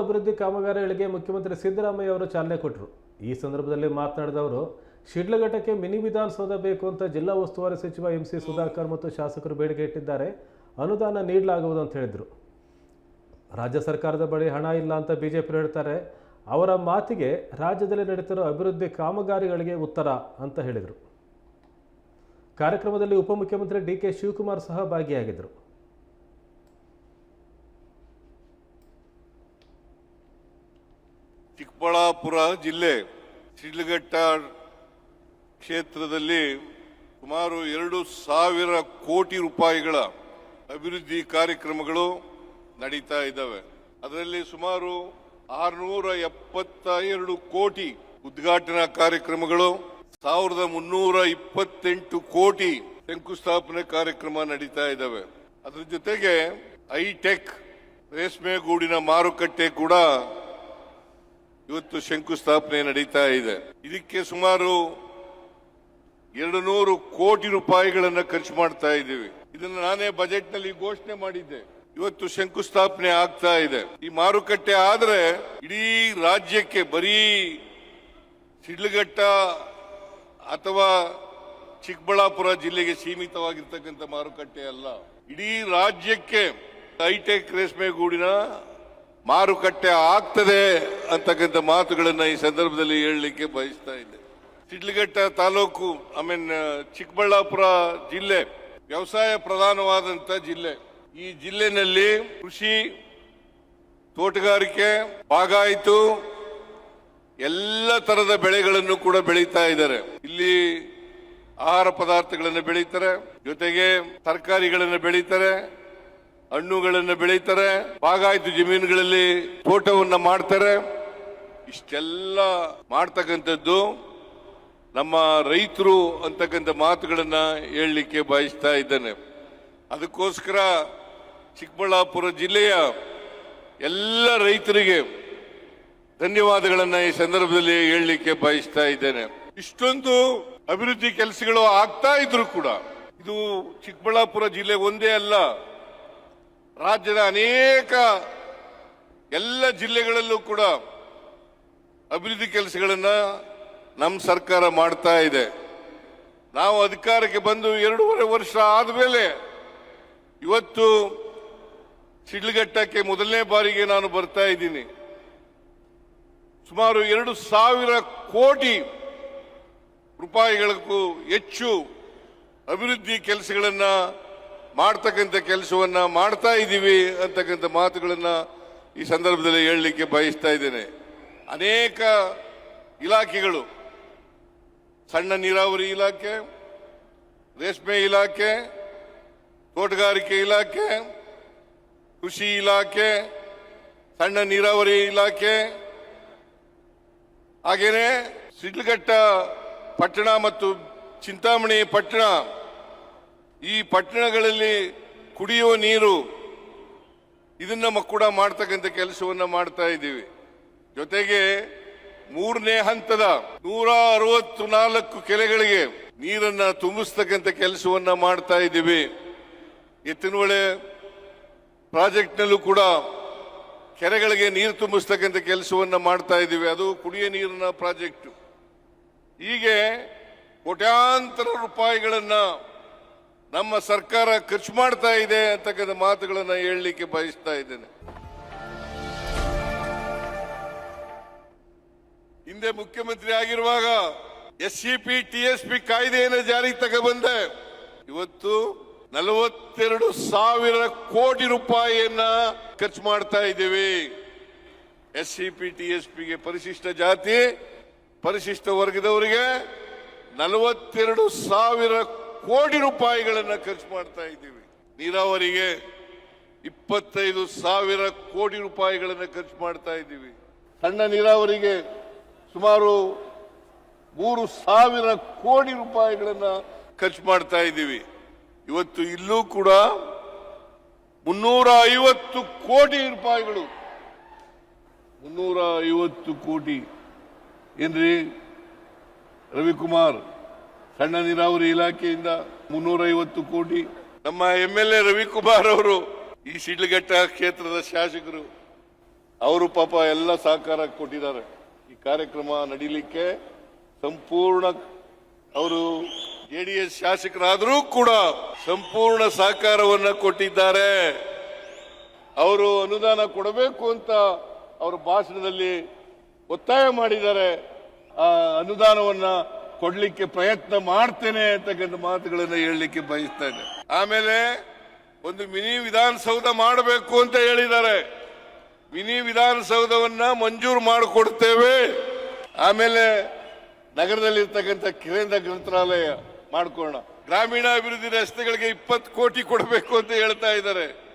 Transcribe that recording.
ಅಭಿವೃದ್ಧಿ ಕಾಮಗಾರಿಗಳಿಗೆ ಮುಖ್ಯಮಂತ್ರಿ ಸಿದ್ದರಾಮಯ್ಯ ಅವರು ಚಾಲನೆ ಕೊಟ್ಟರು. ಈ ಸಂದರ್ಭದಲ್ಲಿ ಮಾತನಾಡಿದ ಅವರು, ಶಿಡ್ಲಘಟ್ಟಕ್ಕೆ ಮಿನಿ ವಿಧಾನಸೌಧ ಬೇಕು ಅಂತ ಜಿಲ್ಲಾ ಉಸ್ತುವಾರಿ ಸಚಿವ ಎಂ ಸಿ ಸುಧಾಕರ್ ಮತ್ತು ಶಾಸಕರು ಬೇಡಿಕೆ ಇಟ್ಟಿದ್ದಾರೆ. ಅನುದಾನ ನೀಡಲಾಗುವುದು ಅಂತ ಹೇಳಿದರು. ರಾಜ್ಯ ಸರ್ಕಾರದ ಬಳಿ ಹಣ ಇಲ್ಲ ಅಂತ ಬಿಜೆಪಿ ಹೇಳ್ತಾರೆ. ಅವರ ಮಾತಿಗೆ ರಾಜ್ಯದಲ್ಲಿ ನಡೀತಿರೋ ಅಭಿವೃದ್ಧಿ ಕಾಮಗಾರಿಗಳಿಗೆ ಉತ್ತರ ಅಂತ ಹೇಳಿದರು. ಕಾರ್ಯಕ್ರಮದಲ್ಲಿ ಉಪಮುಖ್ಯಮಂತ್ರಿ ಡಿ ಕೆ ಶಿವಕುಮಾರ್ ಸಹ ಭಾಗಿಯಾಗಿದ್ದರು. ಚಿಕ್ಕಬಳ್ಳಾಪುರ ಜಿಲ್ಲೆ ಶಿಡ್ಲಘಟ್ಟ ಕ್ಷೇತ್ರದಲ್ಲಿ ಸುಮಾರು ಎರಡು ಸಾವಿರ ಕೋಟಿ ರೂಪಾಯಿಗಳ ಅಭಿವೃದ್ಧಿ ಕಾರ್ಯಕ್ರಮಗಳು ನಡೀತಾ ಇದ್ದಾವೆ. ಅದರಲ್ಲಿ ಸುಮಾರು ಆರುನೂರ ಎಪ್ಪತ್ತ ಎರಡು ಕೋಟಿ ಉದ್ಘಾಟನಾ ಕಾರ್ಯಕ್ರಮಗಳು, ಸಾವಿರದ ಮುನ್ನೂರ ಇಪ್ಪತ್ತೆಂಟು ಕೋಟಿ ಶಂಕುಸ್ಥಾಪನೆ ಕಾರ್ಯಕ್ರಮ ನಡೀತಾ ಇದ್ದಾವೆ. ಅದರ ಜೊತೆಗೆ ಐಟೆಕ್ ರೇಷ್ಮೆ ಗೂಡಿನ ಮಾರುಕಟ್ಟೆ ಕೂಡ ಇವತ್ತು ಶಂಕುಸ್ಥಾಪನೆ ನಡೀತಾ ಇದೆ. ಇದಕ್ಕೆ ಸುಮಾರು ಎರಡು ನೂರು ಕೋಟಿ ರೂಪಾಯಿಗಳನ್ನ ಖರ್ಚು ಮಾಡ್ತಾ ಇದ್ದೀವಿ. ಇದನ್ನು ನಾನೇ ಬಜೆಟ್ನಲ್ಲಿ ಘೋಷಣೆ ಮಾಡಿದ್ದೆ. ಇವತ್ತು ಶಂಕುಸ್ಥಾಪನೆ ಆಗ್ತಾ ಇದೆ. ಈ ಮಾರುಕಟ್ಟೆ ಆದ್ರೆ ಇಡೀ ರಾಜ್ಯಕ್ಕೆ ಬರೀ ಸಿಡ್ಲಘಟ್ಟ ಅಥವಾ ಚಿಕ್ಕಬಳ್ಳಾಪುರ ಜಿಲ್ಲೆಗೆ ಸೀಮಿತವಾಗಿರ್ತಕ್ಕಂಥ ಮಾರುಕಟ್ಟೆ ಅಲ್ಲ. ಇಡೀ ರಾಜ್ಯಕ್ಕೆ ಹೈಟೆಕ್ ರೇಷ್ಮೆ ಗೂಡಿನ ಮಾರುಕಟ್ಟೆ ಆಗ್ತದೆ ಅಂತಕ್ಕಂಥ ಮಾತುಗಳನ್ನು ಈ ಸಂದರ್ಭದಲ್ಲಿ ಹೇಳಲಿಕ್ಕೆ ಬಯಸ್ತಾ ಇದ್ದೆ. ಸಿಡ್ಲಘಟ್ಟ ತಾಲೂಕು ಐ ಮೀನ್ ಚಿಕ್ಕಬಳ್ಳಾಪುರ ಜಿಲ್ಲೆ, ವ್ಯವಸಾಯ ಪ್ರಧಾನವಾದಂತ ಜಿಲ್ಲೆ. ಈ ಜಿಲ್ಲೆನಲ್ಲಿ ಕೃಷಿ ತೋಟಗಾರಿಕೆ ಬಾಗಾಯಿತು ಎಲ್ಲ ತರದ ಬೆಳೆಗಳನ್ನು ಕೂಡ ಬೆಳೀತಾ ಇದ್ದಾರೆ. ಇಲ್ಲಿ ಆಹಾರ ಪದಾರ್ಥಗಳನ್ನು ಬೆಳೀತಾರೆ. ಜೊತೆಗೆ ತರಕಾರಿಗಳನ್ನು ಬೆಳೀತಾರೆ. ಹಣ್ಣುಗಳನ್ನು ಬೆಳೀತಾರೆ, ಬಾಗಾಯ್ತು ಜಮೀನುಗಳಲ್ಲಿ ತೋಟವನ್ನು ಮಾಡ್ತಾರೆ. ಇಷ್ಟೆಲ್ಲ ಮಾಡ್ತಕ್ಕಂಥದ್ದು ನಮ್ಮ ರೈತರು ಅಂತಕ್ಕಂಥ ಮಾತುಗಳನ್ನು ಹೇಳಲಿಕ್ಕೆ ಬಯಸ್ತಾ ಇದ್ದೇನೆ. ಅದಕ್ಕೋಸ್ಕರ ಚಿಕ್ಕಬಳ್ಳಾಪುರ ಜಿಲ್ಲೆಯ ಎಲ್ಲ ರೈತರಿಗೆ ಧನ್ಯವಾದಗಳನ್ನು ಈ ಸಂದರ್ಭದಲ್ಲಿ ಹೇಳಲಿಕ್ಕೆ ಬಯಸ್ತಾ ಇದ್ದೇನೆ. ಇಷ್ಟೊಂದು ಅಭಿವೃದ್ಧಿ ಕೆಲಸಗಳು ಆಗ್ತಾ ಇದ್ರು ಕೂಡ ಇದು ಚಿಕ್ಕಬಳ್ಳಾಪುರ ಜಿಲ್ಲೆ ಒಂದೇ ಅಲ್ಲ ರಾಜ್ಯದ ಅನೇಕ ಎಲ್ಲ ಜಿಲ್ಲೆಗಳಲ್ಲೂ ಕೂಡ ಅಭಿವೃದ್ಧಿ ಕೆಲಸಗಳನ್ನ ನಮ್ಮ ಸರ್ಕಾರ ಮಾಡ್ತಾ ಇದೆ. ನಾವು ಅಧಿಕಾರಕ್ಕೆ ಬಂದು ಎರಡೂವರೆ ವರ್ಷ ಆದಮೇಲೆ ಇವತ್ತು ಸಿಡ್ಲಘಟ್ಟಕ್ಕೆ ಮೊದಲನೇ ಬಾರಿಗೆ ನಾನು ಬರ್ತಾ ಇದ್ದೀನಿ. ಸುಮಾರು ಎರಡು ಸಾವಿರ ಕೋಟಿ ರೂಪಾಯಿಗಳಿಗೂ ಹೆಚ್ಚು ಅಭಿವೃದ್ಧಿ ಕೆಲಸಗಳನ್ನ ಮಾಡ್ತಕ್ಕಂಥ ಕೆಲಸವನ್ನ ಮಾಡ್ತಾ ಇದ್ದೀವಿ ಅಂತಕ್ಕಂಥ ಮಾತುಗಳನ್ನ ಈ ಸಂದರ್ಭದಲ್ಲಿ ಹೇಳಲಿಕ್ಕೆ ಬಯಸ್ತಾ ಇದ್ದೇನೆ. ಅನೇಕ ಇಲಾಖೆಗಳು, ಸಣ್ಣ ನೀರಾವರಿ ಇಲಾಖೆ, ರೇಷ್ಮೆ ಇಲಾಖೆ, ತೋಟಗಾರಿಕೆ ಇಲಾಖೆ, ಕೃಷಿ ಇಲಾಖೆ, ಸಣ್ಣ ನೀರಾವರಿ ಇಲಾಖೆ, ಹಾಗೇನೆ ಸಿಡ್ಲಘಟ್ಟ ಪಟ್ಟಣ ಮತ್ತು ಚಿಂತಾಮಣಿ ಪಟ್ಟಣ ಈ ಪಟ್ಟಣಗಳಲ್ಲಿ ಕುಡಿಯುವ ನೀರು ಇದನ್ನ ಕೂಡ ಮಾಡ್ತಕ್ಕಂಥ ಕೆಲಸವನ್ನ ಮಾಡ್ತಾ ಇದ್ದೀವಿ. ಜೊತೆಗೆ ಮೂರನೇ ಹಂತದ ನೂರ ಅರವತ್ತು ನಾಲ್ಕು ಕೆರೆಗಳಿಗೆ ನೀರನ್ನ ತುಂಬಿಸ್ತಕ್ಕಂಥ ಕೆಲಸವನ್ನ ಮಾಡ್ತಾ ಇದ್ದೀವಿ. ಎತ್ತಿನೊಳೆ ಪ್ರಾಜೆಕ್ಟ್ನಲ್ಲೂ ಕೂಡ ಕೆರೆಗಳಿಗೆ ನೀರು ತುಂಬಿಸ್ತಕ್ಕಂಥ ಕೆಲಸವನ್ನ ಮಾಡ್ತಾ ಇದ್ದೀವಿ. ಅದು ಕುಡಿಯ ನೀರಿನ ಪ್ರಾಜೆಕ್ಟ್. ಹೀಗೆ ಕೋಟ್ಯಾಂತರ ರೂಪಾಯಿಗಳನ್ನ ನಮ್ಮ ಸರ್ಕಾರ ಖರ್ಚು ಮಾಡ್ತಾ ಇದೆ ಅಂತಕ್ಕಂಥ ಮಾತುಗಳನ್ನ ಹೇಳಲಿಕ್ಕೆ ಬಯಸ್ತಾ ಇದ್ದೇನೆ. ಹಿಂದೆ ಮುಖ್ಯಮಂತ್ರಿ ಆಗಿರುವಾಗ S C P T S ಕಾಯ್ದೆಯನ್ನು ಜಾರಿಗೆ ತಗೊಬಂದೆ ಇವತ್ತು ನಲವತ್ತೆರಡು ಸಾವಿರ ಕೋಟಿ ರೂಪಾಯಿಯನ್ನ ಖರ್ಚು ಮಾಡ್ತಾ ಇದ್ದೀವಿ. S C P T S ಪಿಗೆ ಪರಿಶಿಷ್ಟ ಜಾತಿ, ಪರಿಶಿಷ್ಟ ವರ್ಗದವರಿಗೆ ನಲವತ್ತೆರಡು ಸಾವಿರ ಕೋಟಿ ರೂಪಾಯಿಗಳನ್ನ ಖರ್ಚು ಮಾಡ್ತಾ ಇದ್ದೀವಿ. ನೀರಾವರಿಗೆ ಇಪ್ಪತ್ತೈದು ಸಾವಿರ ಕೋಟಿ ರೂಪಾಯಿಗಳನ್ನ ಖರ್ಚು ಮಾಡ್ತಾ ಇದ್ದೀವಿ. ಸಣ್ಣ ನೀರಾವರಿಗೆ ಸುಮಾರು ಮೂರು ಸಾವಿರ ಕೋಟಿ ರೂಪಾಯಿಗಳನ್ನ ಖರ್ಚು ಮಾಡ್ತಾ ಇದ್ದೀವಿ. ಇವತ್ತು ಇಲ್ಲೂ ಕೂಡ ಮುನ್ನೂರ ಐವತ್ತು ಕೋಟಿ ರೂಪಾಯಿಗಳು. ಮುನ್ನೂರ ಐವತ್ತು ಕೋಟಿ. ಏನ್ರಿ? ರವಿಕುಮಾರ್ ಸಣ್ಣ ನೀರಾವರಿ ಇಲಾಖೆಯಿಂದ ಮುನ್ನೂರೈವತ್ತು ಕೋಟಿ. ನಮ್ಮ ಎಂ ಎಲ್ ಎ ರವಿಕುಮಾರ್ ಅವರು ಈ ಶಿಡ್ಲಘಟ್ಟ ಕ್ಷೇತ್ರದ ಶಾಸಕರು, ಅವರು ಪಾಪ ಎಲ್ಲ ಸಹಕಾರ ಕೊಟ್ಟಿದ್ದಾರೆ. ಈ ಕಾರ್ಯಕ್ರಮ ನಡೀಲಿಕ್ಕೆ ಸಂಪೂರ್ಣ ಅವರು ಜೆಡಿಎಸ್ ಶಾಸಕರಾದರೂ ಕೂಡ ಸಂಪೂರ್ಣ ಸಹಕಾರವನ್ನು ಕೊಟ್ಟಿದ್ದಾರೆ. ಅವರು ಅನುದಾನ ಕೊಡಬೇಕು ಅಂತ ಅವರ ಭಾಷಣದಲ್ಲಿ ಒತ್ತಾಯ ಮಾಡಿದ್ದಾರೆ. ಆ ಅನುದಾನವನ್ನ ಕೊಡ್ಲಿಕ್ಕೆ ಪ್ರಯತ್ನ ಮಾಡ್ತೇನೆ ಅಂತಕ್ಕಂಥ ಮಾತುಗಳನ್ನು ಹೇಳಲಿಕ್ಕೆ ಬಯಸ್ತೇನೆ. ಆಮೇಲೆ ಒಂದು ಮಿನಿ ವಿಧಾನಸೌಧ ಮಾಡಬೇಕು ಅಂತ ಹೇಳಿದ್ದಾರೆ. ಮಿನಿ ವಿಧಾನಸೌಧವನ್ನ ಮಂಜೂರು ಮಾಡಿಕೊಡ್ತೇವೆ. ಆಮೇಲೆ ನಗರದಲ್ಲಿರ್ತಕ್ಕಂಥ ಕೇಂದ್ರ ಗ್ರಂಥಾಲಯ ಮಾಡ್ಕೊಳ್ಳೋಣ. ಗ್ರಾಮೀಣಾಭಿವೃದ್ಧಿ ರಸ್ತೆಗಳಿಗೆ ಇಪ್ಪತ್ತು ಕೋಟಿ ಕೊಡಬೇಕು ಅಂತ ಹೇಳ್ತಾ ಇದ್ದಾರೆ.